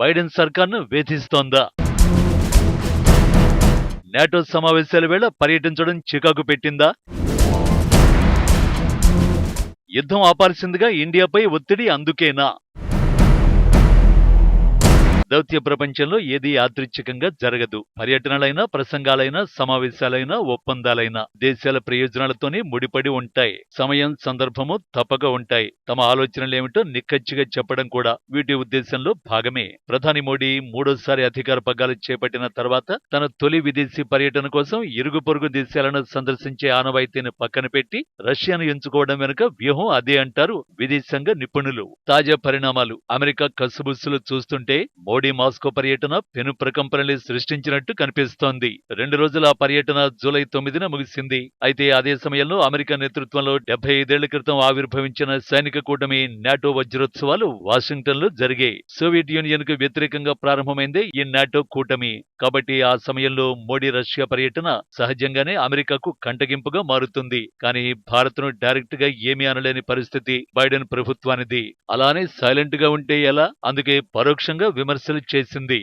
Biden సర్కార్ను వేధిస్తోందా. NATO సమావేశాల వేళ పర్యటించడం చికాకు పెట్టిందా? యుద్ధం ఆపాల్సిందిగా ఇండియాపై ఒత్తిడి అందుకేనా? దౌత్య ప్రపంచంలో ఏది యాదృచ్ఛికంగా జరగదు. పర్యటనలైనా ప్రసంగాలైనా సమావేశాలైనా ఒప్పందాలైనా దేశాల ప్రయోజనాలతోనే ముడిపడి ఉంటాయి. సమయం సందర్భము తప్పక ఉంటాయి. తమ ఆలోచనలేమిటో నిక్కచ్చిగా చెప్పడం కూడా వీటి ఉద్దేశంలో భాగమే. ప్రధాని మోడీ మూడోసారి అధికార పగ్గాలు చేపట్టిన తర్వాత తన తొలి విదేశీ పర్యటన కోసం ఇరుగు పొరుగు దేశాలను సందర్శించే ఆనవాయితీని పక్కన పెట్టి రష్యాను ఎంచుకోవడం వెనుక వ్యూహం అదే అంటారు విదేశాంగ నిపుణులు. తాజా పరిణామాలు అమెరికా కసుబుస్సులు చూస్తుంటే మోడీ మాస్కో పర్యటన పెను ప్రకంపనలు సృష్టించినట్టు కనిపిస్తోంది. రెండు రోజుల పర్యటన జూలై తొమ్మిదిన ముగిసింది. అయితే అదే సమయంలో అమెరికా నేతృత్వంలో డెబ్బై ఐదేళ్ళ క్రితం ఆవిర్భవించిన సైనిక కూటమి నాటో వజ్రోత్సవాలు వాషింగ్టన్లో జరిగాయి. సోవియట్ యూనియన్కు వ్యతిరేకంగా ప్రారంభమైందే ఈ నాటో కూటమి. కాబట్టి ఆ సమయంలో మోడీ రష్యా పర్యటన సహజంగానే అమెరికాకు కంటగింపుగా మారుతుంది. కానీ భారత్ను డైరెక్ట్గా ఏమీ అనలేని పరిస్థితి బైడెన్ ప్రభుత్వానిది. అలానే సైలెంట్గా ఉంటే ఎలా? అందుకే పరోక్షంగా విమర్శలు చేసింది.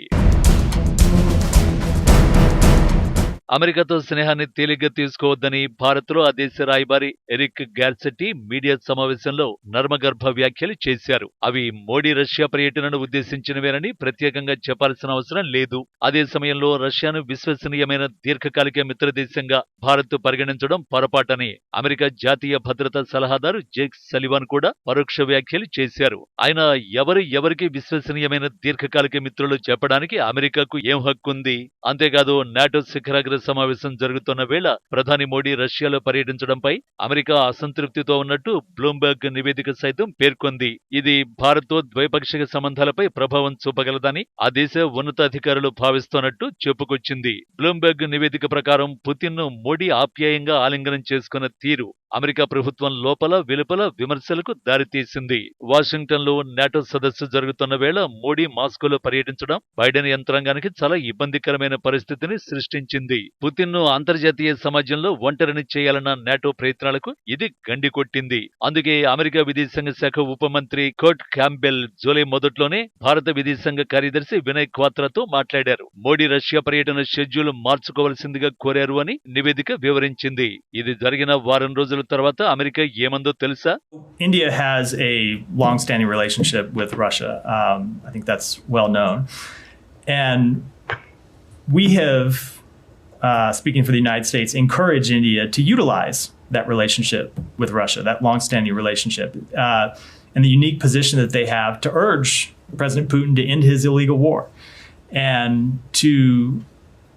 అమెరికాతో స్నేహాన్ని తేలిగ్గా తీసుకోవద్దని భారత్లో ఆ దేశ రాయబారి ఎరిక్ గ్యార్సెట్టి మీడియా సమావేశంలో నర్మగర్భ వ్యాఖ్యలు చేశారు. అవి మోడీ రష్యా పర్యటనను ఉద్దేశించినవేనని ప్రత్యేకంగా చెప్పాల్సిన అవసరం లేదు. అదే సమయంలో రష్యాను విశ్వసనీయమైన దీర్ఘకాలిక మిత్రదేశంగా భారత్ పరిగణించడం పొరపాటని అమెరికా జాతీయ భద్రతా సలహాదారు జేక్ సలివాన్ కూడా పరోక్ష వ్యాఖ్యలు చేశారు. ఆయన ఎవరు ఎవరికి విశ్వసనీయమైన దీర్ఘకాలిక మిత్రులు చెప్పడానికి అమెరికాకు ఏం హక్కుంది? అంతేకాదు నాటో శిఖరాగ్ర సమావేశం జరుగుతున్న వేళ ప్రధాని మోడీ రష్యాలో పర్యటించడంపై అమెరికా అసంతృప్తితో ఉన్నట్టు బ్లూంబర్గ్ నివేదిక సైతం పేర్కొంది. ఇది భారత్తో ద్వైపాక్షిక సంబంధాలపై ప్రభావం చూపగలదని ఆ దేశ ఉన్నతాధికారులు భావిస్తున్నట్టు చెప్పుకొచ్చింది. బ్లూంబర్గ్ నివేదిక ప్రకారం పుతిన్ను మోడీ ఆప్యాయంగా ఆలింగనం చేసుకున్న తీరు అమెరికా ప్రభుత్వం లోపల వెలుపల విమర్శలకు దారితీసింది వాషింగ్టన్లో నాటో సదస్సు జరుగుతున్న వేళ మోడీ మాస్కోలో పర్యటించడం బైడెన్ యంత్రాంగానికి చాలా ఇబ్బందికరమైన పరిస్థితిని సృష్టించింది. పుతిన్ను అంతర్జాతీయ సమాజంలో ఒంటరిని చేయాలన్న నాటో ప్రయత్నాలకు ఇది గండి కొట్టింది. అందుకే అమెరికా విదేశాంగ శాఖ ఉప మంత్రి కోట్ క్యాంబెల్ జూలై మొదట్లోనే భారత విదేశాంగ కార్యదర్శి వినయ్ క్వాత్రాతో మాట్లాడారు. మోడీ రష్యా పర్యటన షెడ్యూల్ మార్చుకోవాల్సిందిగా కోరారు అని నివేదిక వివరించింది. ఇది జరిగిన వారం రోజుల తర్వాత అమెరికా ఏమందో తెలుసా India has a long-standing relationship with Russia. Um, I think that's well known, and we have, uh, speaking for the United States, encouraged India to utilize that relationship with Russia, that long-standing relationship, uh, and the unique position that they have to urge President Putin to end his illegal war and to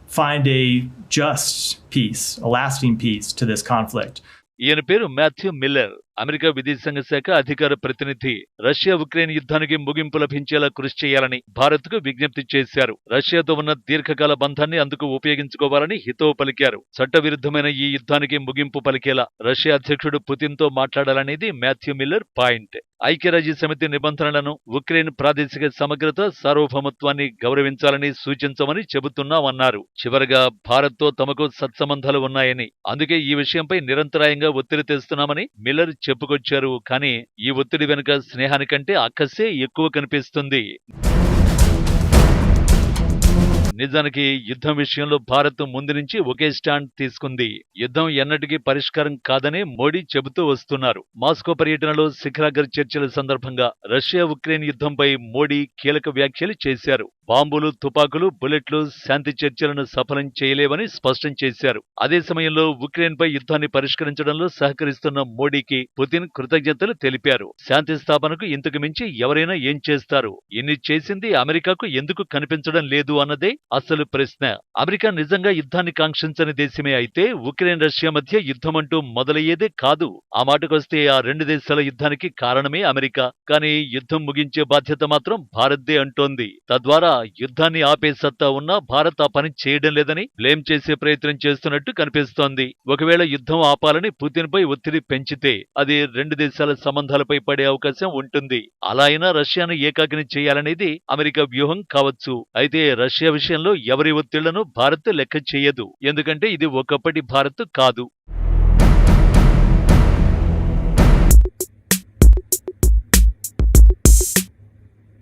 find a just peace, a lasting peace to this conflict. ఈయన పేరు Matthew Miller America విదేశాంగ శాఖ అధికార ప్రతినిధి Russia Ukraine యుద్ధానికి ముగింపు లభించేలా కృషి చేయాలని భారత్కు విజ్ఞప్తి చేశారు. రష్యాతో ఉన్న దీర్ఘకాల బంధాన్ని అందుకు ఉపయోగించుకోవాలని హితవు పలికారు. చట్టవిరుద్ధమైన ఈ యుద్ధానికి ముగింపు పలికేలా రష్యా అధ్యక్షుడు పుతిన్తో మాట్లాడాలనేది మాథ్యూ మిల్లర్ పాయింట్. ఐక్యరాజ్య సమితి నిబంధనలను ఉక్రెయిన్ ప్రాదేశిక సమగ్రత సార్వభౌమత్వాన్ని గౌరవించాలని సూచించమని చెబుతున్నామన్నారు. చివరగా భారత్తో తమకు సత్సంబంధాలు ఉన్నాయని అందుకే ఈ విషయంపై నిరంతరాయంగా ఒత్తిడి తెస్తున్నామని మిల్లర్ చెప్పుకొచ్చారు. కానీ ఈ ఒత్తిడి వెనుక స్నేహానికంటే అక్కసే ఎక్కువ కనిపిస్తుంది. నిజానికి యుద్ధం విషయంలో భారత్ ముందు నుంచి ఒకే స్టాండ్ తీసుకుంది. యుద్ధం ఎన్నటికీ పరిష్కారం కాదని మోడీ చెబుతూ వస్తున్నారు. మాస్కో పర్యటనలో శిఖరాగర్ చర్చల సందర్భంగా రష్యా ఉక్రెయిన్ యుద్ధంపై మోడీ కీలక వ్యాఖ్యలు చేశారు. బాంబులు తుపాకులు బుల్లెట్లు శాంతి చర్చలను సఫలం చేయలేవని స్పష్టం చేశారు. అదే సమయంలో ఉక్రెయిన్పై యుద్ధాన్ని పరిష్కరించడంలో సహకరిస్తున్న మోడీకి పుతిన్ కృతజ్ఞతలు తెలిపారు. శాంతి స్థాపనకు ఇంతకు మించి ఎవరైనా ఏం చేస్తారు? ఇన్ని చేసింది అమెరికాకు ఎందుకు కనిపించడం లేదు అన్నదే అసలు ప్రశ్న. అమెరికా నిజంగా యుద్ధాన్ని కాంక్షించని దేశమే అయితే ఉక్రెయిన్ రష్యా మధ్య యుద్ధం అంటూ మొదలయ్యేదే కాదు. ఆ మాటకొస్తే ఆ రెండు దేశాల యుద్ధానికి కారణమే అమెరికా. కానీ యుద్ధం ముగించే బాధ్యత మాత్రం భారత్దే అంటోంది. తద్వారా యుద్ధాన్ని ఆపే సత్తా ఉన్నా భారత్ ఆ పని చేయడం లేదని బ్లేమ్ చేసే ప్రయత్నం చేస్తున్నట్టు కనిపిస్తోంది. ఒకవేళ యుద్ధం ఆపాలని పుతిన్పై ఒత్తిడి పెంచితే అది రెండు దేశాల సంబంధాలపై పడే అవకాశం ఉంటుంది. అలా అయినా రష్యాను ఏకాకిని చేయాలనేది అమెరికా వ్యూహం కావచ్చు. అయితే రష్యా విషయంలో ఎవరి ఒత్తిళ్ళను భారత్ లెక్క చేయదు. ఎందుకంటే ఇది ఒకప్పటి భారత్ కాదు.